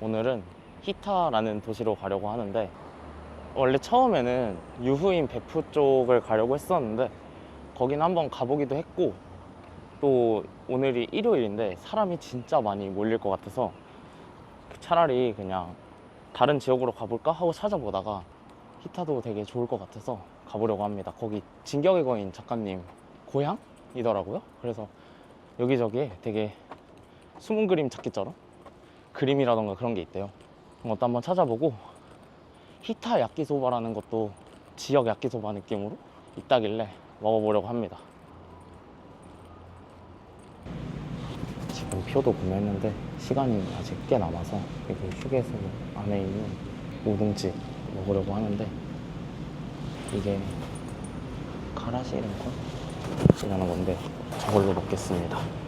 오늘은 히타라는 도시로 가려고 하는데 원래 처음에는 유후인 베프 쪽을 가려고 했었는데 거긴 한번 가보기도 했고 또 오늘이 일요일인데 사람이 진짜 많이 몰릴 것 같아서 차라리 그냥 다른 지역으로 가볼까 하고 찾아보다가 히타도 되게 좋을 것 같아서 가보려고 합니다. 거기 진격의 거인 작가님 고향이더라고요. 그래서 여기저기에 되게 숨은 그림 찾기처럼 그림이라던가 그런 게 있대요. 그런 것도 한번 찾아보고 히타 야끼소바라는 것도 지역 야끼소바 느낌으로 있다길래 먹어보려고 합니다. 지금 표도 구매했는데 시간이 아직 꽤 남아서 여기 휴게소 안에 있는 우동집 먹으려고 하는데 이게 카라시렌콘이라는 건데 저걸로 먹겠습니다.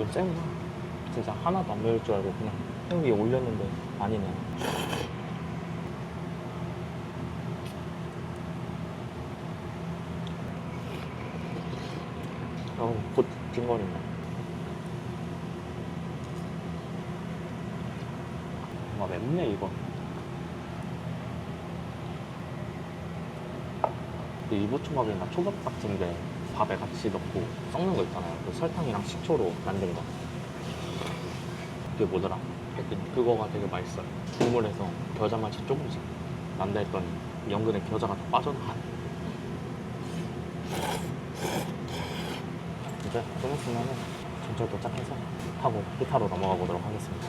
이 은근 센가? 진짜 하나도 안 매울 줄 알고 그냥 햄 위에 올렸는데 아니네. 어우, 곧 찡거리네. 와, 맵네, 이거. 그 이부초밥이나 초밥 같은데 밥에 같이 넣고 섞는 거 있잖아요. 그 설탕이랑 식초로 만든 거. 그게 뭐더라? 하여튼 그거가 되게 맛있어요. 국물에서 겨자 맛이 조금씩 난다 했더니 연근에 겨자가 다 빠져나가. 이제 좀 있으면은 전철 도착해서 타고 히타로 넘어가 보도록 하겠습니다.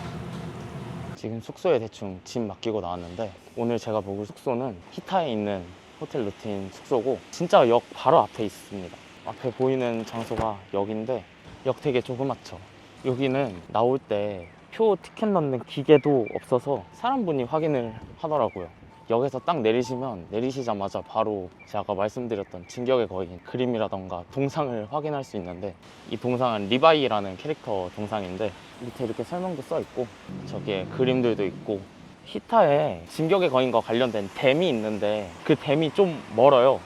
지금 숙소에 대충 짐 맡기고 나왔는데 오늘 제가 묵을 숙소는 히타에 있는 호텔 루틴 숙소고 진짜 역 바로 앞에 있습니다. 앞에 보이는 장소가 역인데 역 되게 조그맣죠. 여기는 나올 때 표 티켓 넣는 기계도 없어서 사람분이 확인을 하더라고요. 역에서 딱 내리시면 내리시자마자 바로 제가 아까 말씀드렸던 진격의 거인 그림이라던가 동상을 확인할 수 있는데 이 동상은 리바이라는 캐릭터 동상인데 밑에 이렇게 설명도 써 있고 저기에 그림들도 있고 히타에 진격의 거인과 관련된 댐이 있는데 그 댐이 좀 멀어요.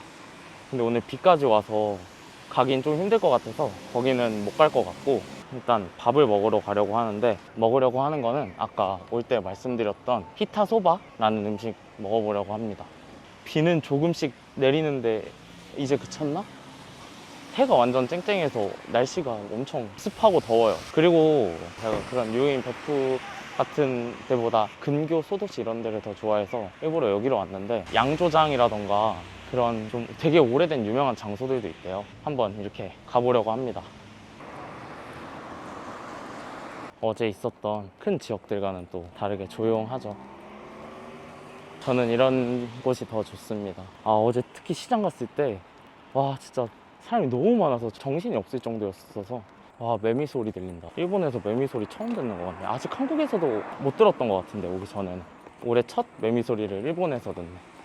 근데 오늘 비까지 와서 가긴 좀 힘들 것 같아서 거기는 못 갈 것 같고 일단 밥을 먹으러 가려고 하는데 먹으려고 하는 거는 아까 올 때 말씀드렸던 히타 소바라는 음식 먹어보려고 합니다. 비는 조금씩 내리는데 이제 그쳤나? 해가 완전 쨍쨍해서 날씨가 엄청 습하고 더워요. 그리고 제가 그런 유인 베프 같은 데보다 근교 소도시 이런 데를 더 좋아해서 일부러 여기로 왔는데 양조장이라던가 그런 좀 되게 오래된 유명한 장소들도 있대요. 한번 이렇게 가보려고 합니다. 어제 있었던 큰 지역들과는 또 다르게 조용하죠. 저는 이런 곳이 더 좋습니다. 아, 어제 특히 시장 갔을 때, 와, 진짜 사람이 너무 많아서 정신이 없을 정도였어서, 와, 매미 소리 들린다. 일본에서 매미 소리 처음 듣는 것 같네. 아직 한국에서도 못 들었던 것 같은데, 오기 전에는. 올해 첫 매미 소리를 일본에서 듣네.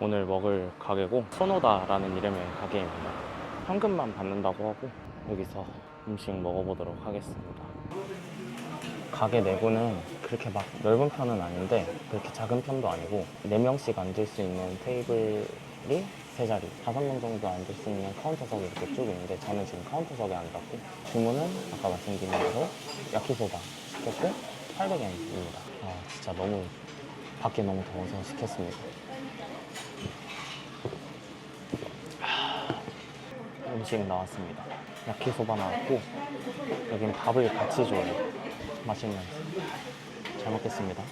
오늘 먹을 가게고, 소노다라는 이름의 가게입니다. 현금만 받는다고 하고, 여기서 음식 먹어보도록 하겠습니다. 가게 내부는 그렇게 막 넓은 편은 아닌데 그렇게 작은 편도 아니고 4명씩 앉을 수 있는 테이블이 3자리 5명 정도 앉을 수 있는 카운터석이 이렇게 쭉 있는데 저는 지금 카운터석에 앉았고 주문은 아까 말씀드린 대로 야키소바 시켰고 800엔입니다 아 진짜 너무 밖에 너무 더워서 시켰습니다 음식 나왔습니다. 야키소바 나왔고 여기는 밥을 같이 줘요. 맛있는. 잘 먹겠습니다.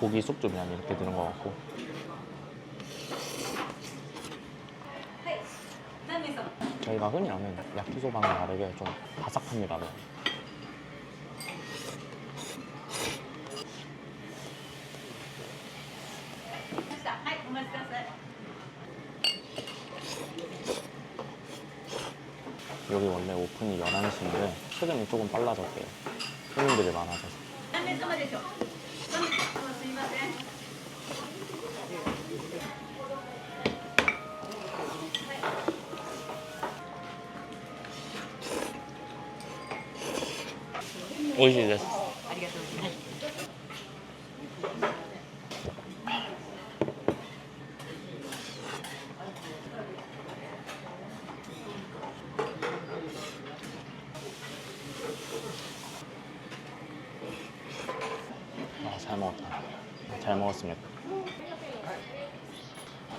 고기 숙주 면 이렇게 드는 것 같고. 저희가 흔히 아는 야키소바는 다르게 좀 바삭합니다. 면. 원래 오픈이 11시인데 최근에 조금 빨라졌대요. 손님들이 많아져서. 오이시です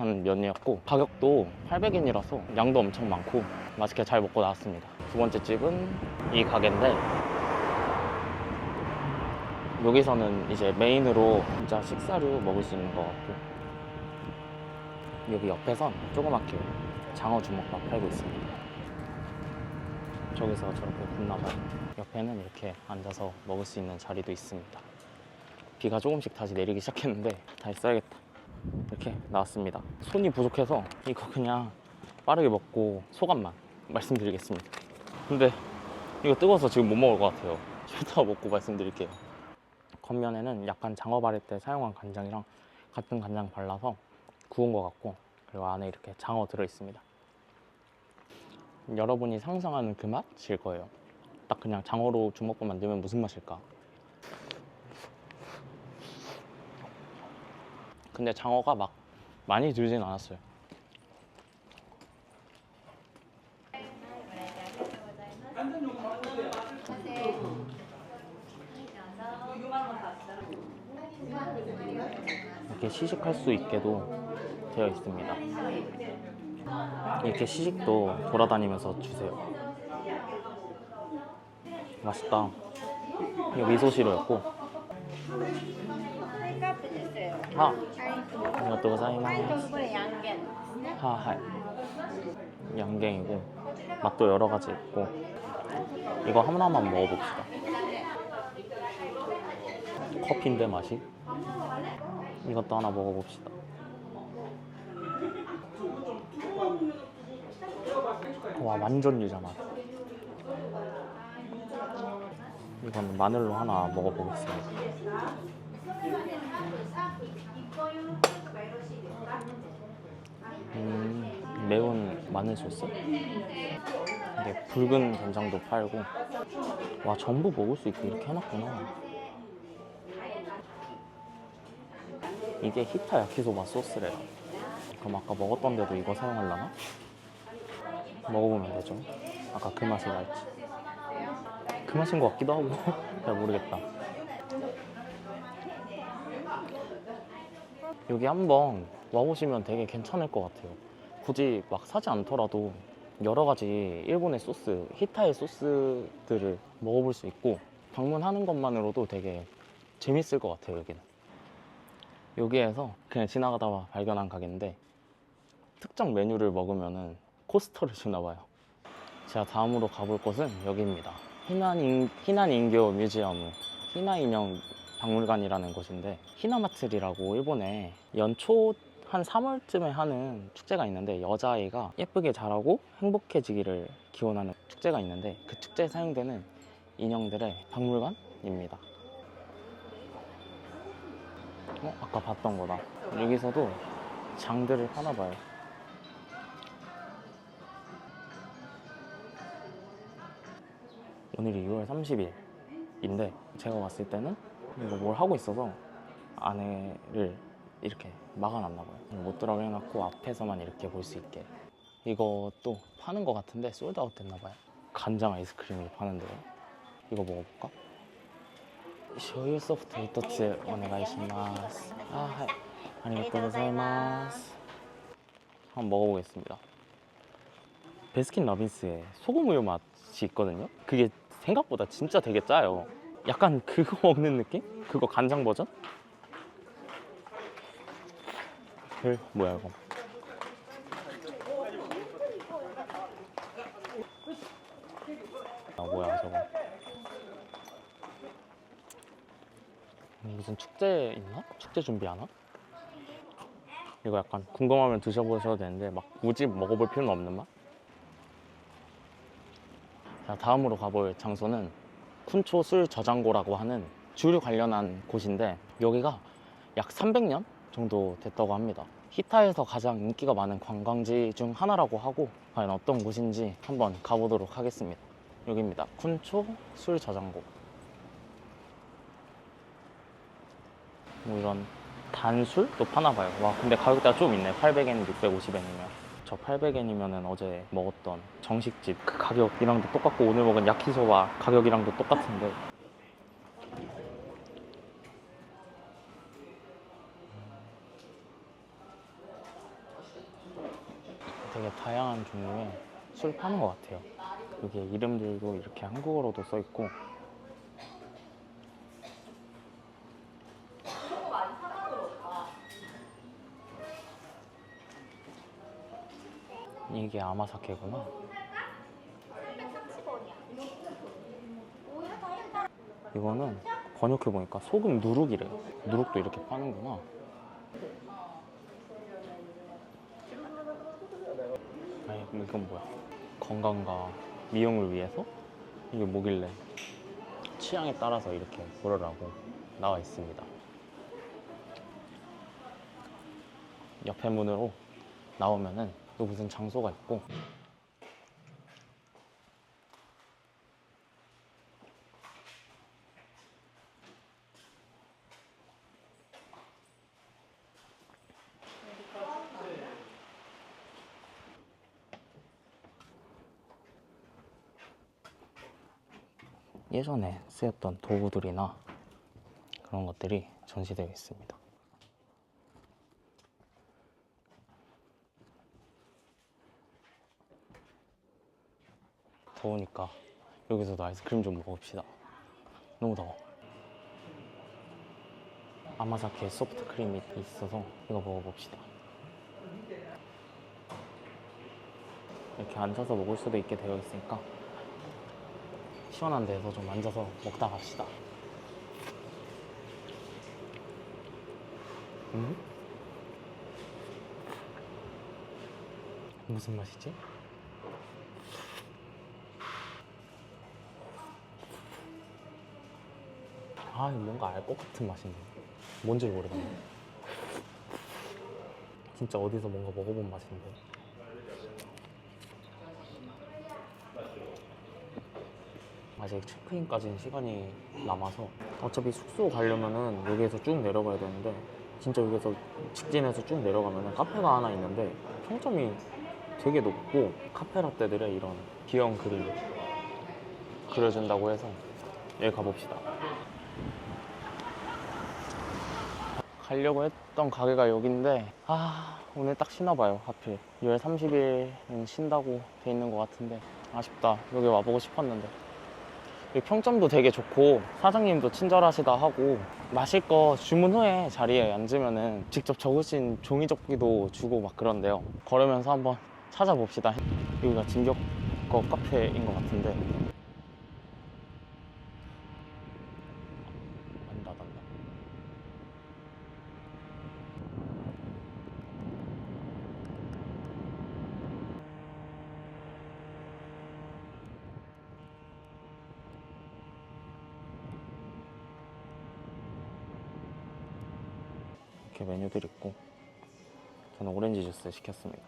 한 면이었고 가격도 800엔이라서 양도 엄청 많고 맛있게 잘 먹고 나왔습니다. 두 번째 집은 이 가게인데 여기서는 이제 메인으로 진짜 식사류 먹을 수 있는 것 같고 여기 옆에선 조그맣게 장어 주먹밥 팔고 있습니다. 저기서 저렇게 굽나 봐요. 옆에는 이렇게 앉아서 먹을 수 있는 자리도 있습니다. 비가 조금씩 다시 내리기 시작했는데 다시 써야겠다. 이렇게 나왔습니다. 손이 부족해서 이거 그냥 빠르게 먹고 소감만 말씀드리겠습니다. 근데 이거 뜨거워서 지금 못 먹을 것 같아요. 좀 이따가 먹고 말씀드릴게요. 겉면에는 약간 장어 바를 때 사용한 간장이랑 같은 간장 발라서 구운 것 같고 그리고 안에 이렇게 장어 들어 있습니다. 여러분이 상상하는 그 맛일 거예요. 딱 그냥 장어로 주먹밥 만들면 무슨 맛일까? 근데 장어가 막 많이 들진 않았어요. 이렇게 시식할 수 있게도 되어 있습니다. 이렇게 시식도 돌아다니면서 주세요. 맛있다. 이거 미소시루였고. ハ イカップです。 아, はい。 이것도 고자이마스. はい、とこれヤンゲンですね。 하하이. 양갱이고 맛도 여러 가지 있고 이거 하나만 먹어봅시다. 커피인데 맛이? 이것도 하나 먹어봅시다. 와 완전 유자 맛. 이건 마늘로 하나 먹어보겠습니다. 음, 매운 마늘 소스? 이게 붉은 된장도 팔고. 와 전부 먹을 수 있게 이렇게 해놨구나. 이게 히타 야키소바 소스래요. 그럼 아까 먹었던 데도 이거 사용하려나? 먹어보면 되죠. 아까 그 맛이 날지. 그 맛인 것 같기도 하고. 잘 모르겠다 여기 한번 와보시면 되게 괜찮을 것 같아요. 굳이 막 사지 않더라도 여러 가지 일본의 소스, 히타의 소스들을 먹어볼 수 있고 방문하는 것만으로도 되게 재밌을 것 같아요, 여기는. 여기에서 그냥 지나가다가 발견한 가게인데 특정 메뉴를 먹으면은 코스터를 주나 봐요. 제가 다음으로 가볼 곳은 여기입니다. 희난, 인, 희난 인교 뮤지엄, 희나 인형 박물관이라는 곳인데 히나마츠리라고 일본에 연초 한 3월쯤에 하는 축제가 있는데 여자아이가 예쁘게 자라고 행복해지기를 기원하는 축제가 있는데 그 축제에 사용되는 인형들의 박물관입니다. 어? 아까 봤던 거다. 여기서도 장들을 파나 봐요. 오늘이 6월 30일인데 제가 왔을 때는 이거 뭘 하고 있어서 안에를 이렇게 막아놨나 봐요. 못 들어가게 해놓고 앞에서만 이렇게 볼 수 있게. 이것도 파는 것 같은데 솔드아웃 됐나 봐요. 간장 아이스크림을 파는데요. 이거 먹어볼까? 쇼유 소프트 이토츠 오네가이시마스. 아. 아리가또 고자이마스. 한번 먹어보겠습니다. 베스킨 라빈스에 소금 우유 맛이 있거든요. 그게 생각보다 진짜 되게 짜요. 약간 그거 먹는 느낌? 그거 간장 버전? 헐, 뭐야 이거? 아 뭐야 저거? 무슨 축제 있나? 축제 준비하나? 이거 약간 궁금하면 드셔보셔도 되는데 막 굳이 먹어볼 필요는 없는 맛? 자 다음으로 가볼 장소는 쿤초 술 저장고라고 하는 주류 관련한 곳인데 여기가 약 300년 정도 됐다고 합니다. 히타에서 가장 인기가 많은 관광지 중 하나라고 하고 과연 어떤 곳인지 한번 가보도록 하겠습니다. 여기입니다. 쿤초 술 저장고. 뭐 이런 단술도 파나 봐요. 와 근데 가격대가 좀 있네. 800엔, 650엔이면. 저 800엔이면은 어제 먹었던 정식집 그 가격이랑도 똑같고 오늘 먹은 야키소바 가격이랑도 똑같은데 되게 다양한 종류의 술 파는 것 같아요. 여기 이름들도 이렇게 한국어로도 써 있고 이게 아마사케구나. 이거는 번역해 보니까 소금 누룩이래. 누룩도 이렇게 파는구나. 아니 이건 뭐야? 건강과 미용을 위해서 이게 뭐길래 취향에 따라서 이렇게 고르라고 나와 있습니다. 옆에 문으로 나오면은 또 무슨 장소가 있고 예전에 쓰였던 도구들이나 그런 것들이 전시되어 있습니다. 더우니까 여기서도 아이스크림 좀 먹읍시다. 너무 더워. 아마자케 소프트 크림이 있어서 이거 먹어봅시다. 이렇게 앉아서 먹을 수도 있게 되어 있으니까 시원한 데서 좀 앉아서 먹다 갑시다. 음? 무슨 맛이지? 아, 뭔가 알 것 같은 맛인데. 뭔지 모르겠네. 진짜 어디서 뭔가 먹어본 맛인데. 아직 체크인까지는 시간이 남아서 어차피 숙소 가려면은 여기에서 쭉 내려가야 되는데 진짜 여기서 직진해서 쭉 내려가면은 카페가 하나 있는데 평점이 되게 높고 카페라떼들의 이런 귀여운 그림 그려준다고 해서 여기 가봅시다. 가려고 했던 가게가 여긴데 아 오늘 딱 쉬나 봐요 하필. 6월 30일은 쉰다고 돼 있는 것 같은데. 아쉽다. 여기 와보고 싶었는데. 평점도 되게 좋고 사장님도 친절하시다 하고 마실 거 주문 후에 자리에 앉으면은 직접 적으신 종이 접기도 주고 막 그런데요. 걸으면서 한번 찾아봅시다. 여기가 진격거 카페인 것 같은데 안 닫았나? 이렇게 메뉴들 있고 저는 오렌지 주스 시켰습니다.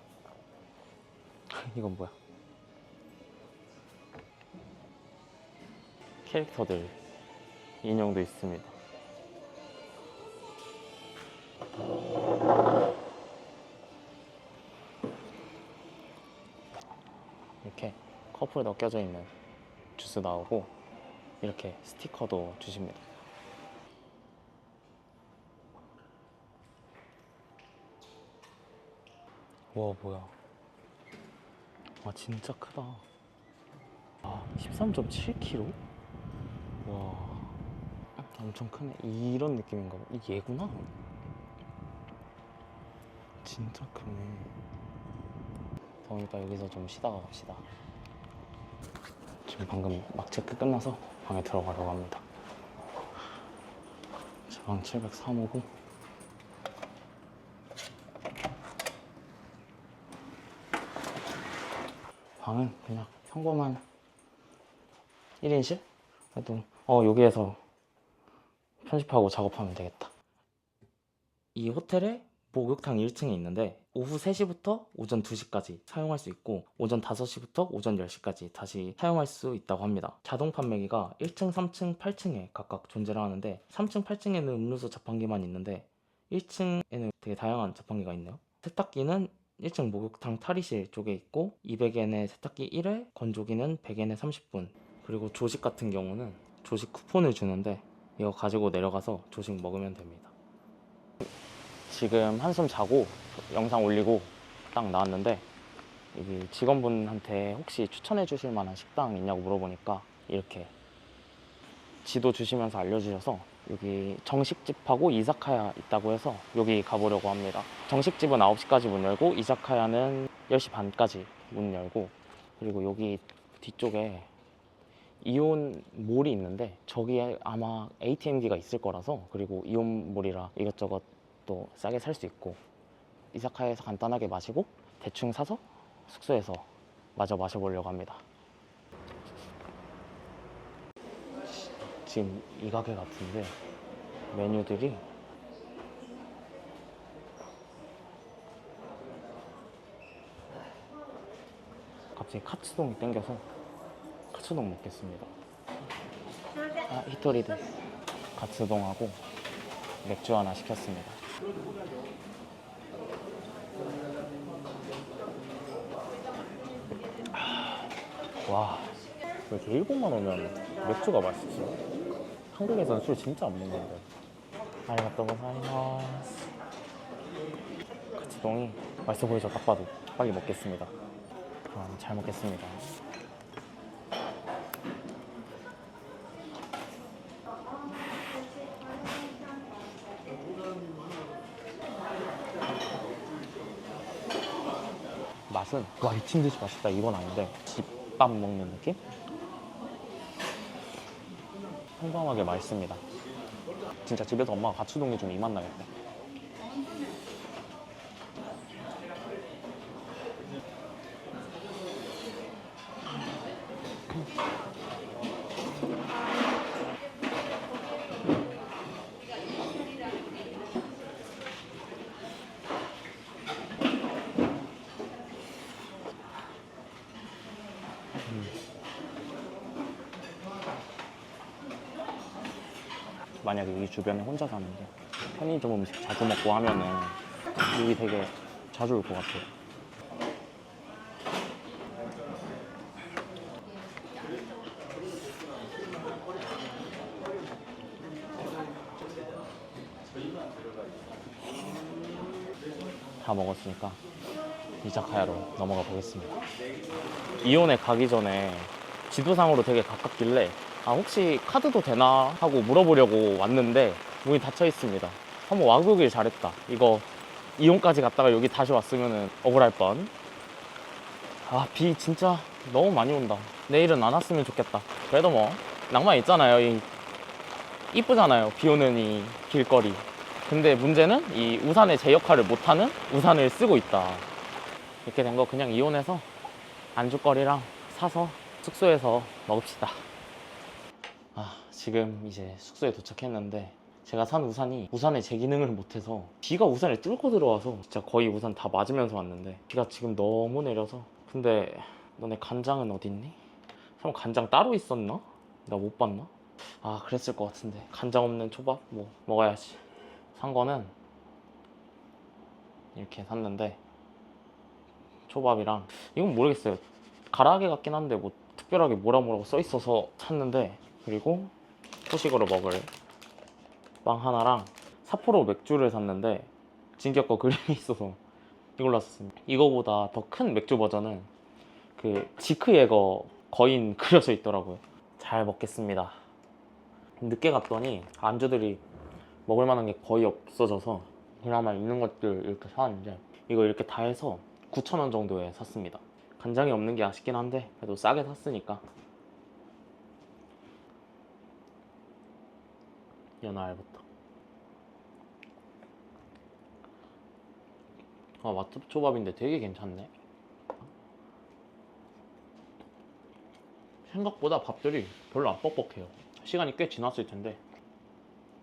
이건 뭐야? 캐릭터들 인형도 있습니다. 이렇게 컵으로 넣겨져 있는 주스 나오고 이렇게 스티커도 주십니다. 와 뭐야? 와 진짜 크다. 아 13.7kg? 와 엄청 크네. 이런 느낌인가 봐. 이게 얘구나. 진짜 크네. 더우니까 여기서 좀 쉬다가 갑시다. 지금 방금 막 체크 끝나서 방에 들어가려고 합니다. 제방 703호고 방은 그냥 평범한 1인실? 그래도 어 여기에서 편집하고 작업하면 되겠다. 이 호텔에 목욕탕 1층에 있는데 오후 3시부터 오전 2시까지 사용할 수 있고 오전 5시부터 오전 10시까지 다시 사용할 수 있다고 합니다. 자동 판매기가 1층, 3층, 8층에 각각 존재를 하는데 3층, 8층에는 음료수 자판기만 있는데 1층에는 되게 다양한 자판기가 있네요. 세탁기는 1층 목욕탕 탈의실 쪽에 있고 200엔에 세탁기 1회, 건조기는 100엔에 30분 그리고 조식 같은 경우는 조식 쿠폰을 주는데 이거 가지고 내려가서 조식 먹으면 됩니다. 지금 한숨 자고 영상 올리고 딱 나왔는데 여기 직원분한테 혹시 추천해 주실 만한 식당 있냐고 물어보니까 이렇게 지도 주시면서 알려주셔서 여기 정식집하고 이자카야 있다고 해서 여기 가보려고 합니다. 정식집은 9시까지 문 열고 이자카야는 10시 반까지 문 열고 그리고 여기 뒤쪽에 이온몰이 있는데 저기에 아마 ATM기가 있을 거라서 그리고 이온몰이라 이것저것 또 싸게 살 수 있고 이사카야에서 간단하게 마시고 대충 사서 숙소에서 마저 마셔보려고 합니다. 지금 이 가게 같은데 메뉴들이 갑자기 카츠동이 땡겨서 카츠동 먹겠습니다. 아, 히토리드 카츠동하고 맥주 하나 시켰습니다. 와, 왜 이렇게 일본만 오면 맥주가 맛있지? 한국에서는 술 진짜 안 먹는데. 아리가또 고사이마스. 카츠동이 맛있어 보이죠? 딱 봐도. 빨리 먹겠습니다. 그럼 잘 먹겠습니다. 맛은 와 미친 듯이 맛있다 이건 아닌데 집밥 먹는 느낌? 평범하게 맛있습니다. 진짜 집에서 엄마가 가츠동이 좀 이맛 나겠다. 만약에 여기 주변에 혼자 사는데 편의점 음식 자주 먹고 하면은 여기 되게 자주 올 것 같아요. 다 먹었으니까 이자카야로 넘어가 보겠습니다. 이온에 가기 전에 지도상으로 되게 가깝길래 아 혹시 카드도 되나 하고 물어보려고 왔는데 문이 닫혀 있습니다. 한번 와보길 잘했다. 이거 이온까지 갔다가 여기 다시 왔으면 억울할 뻔. 아 비 진짜 너무 많이 온다. 내일은 안 왔으면 좋겠다. 그래도 뭐 낭만 있잖아요. 이 이쁘잖아요. 비 오는 이 길거리. 근데 문제는 이 우산의 제 역할을 못하는 우산을 쓰고 있다. 이렇게 된 거 그냥 이온해서 안주거리랑 사서 숙소에서 먹읍시다. 아, 지금 이제 숙소에 도착했는데 제가 산 우산이 우산의 제 기능을 못해서 비가 우산을 뚫고 들어와서 진짜 거의 우산 다 맞으면서 왔는데 비가 지금 너무 내려서 근데 너네 간장은 어딨니? 형 간장 따로 있었나? 나 못 봤나? 아 그랬을 것 같은데 간장 없는 초밥 뭐 먹어야지 산 거는 이렇게 샀는데 초밥이랑 이건 모르겠어요 가라아게 같긴 한데 뭐 특별하게 뭐라 뭐라고 써 있어서 샀는데 그리고 후식으로 먹을 빵 하나랑 사포로 맥주를 샀는데 진격 거 그림이 있어서 이걸로 샀습니다. 이거보다 더 큰 맥주 버전은 그 지크 예거 거인 그려져 있더라고요. 잘 먹겠습니다. 늦게 갔더니 안주들이 먹을 만한 게 거의 없어져서 그나마 있는 것들 이렇게 사왔는데 이거 이렇게 다 해서 9,000원 정도에 샀습니다. 간장이 없는 게 아쉽긴 한데 그래도 싸게 샀으니까 연어알부터. 아 맛집 초밥인데 되게 괜찮네. 생각보다 밥들이 별로 안 뻑뻑해요. 시간이 꽤 지났을 텐데.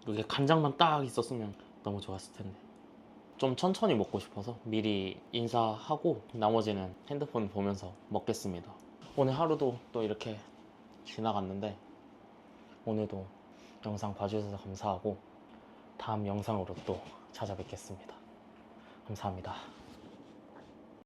이게 간장만 딱 있었으면 너무 좋았을 텐데. 좀 천천히 먹고 싶어서 미리 인사하고 나머지는 핸드폰 보면서 먹겠습니다. 오늘 하루도 또 이렇게 지나갔는데 오늘도 영상 봐주셔서 감사하고 다음 영상으로 또 찾아뵙겠습니다. 감사합니다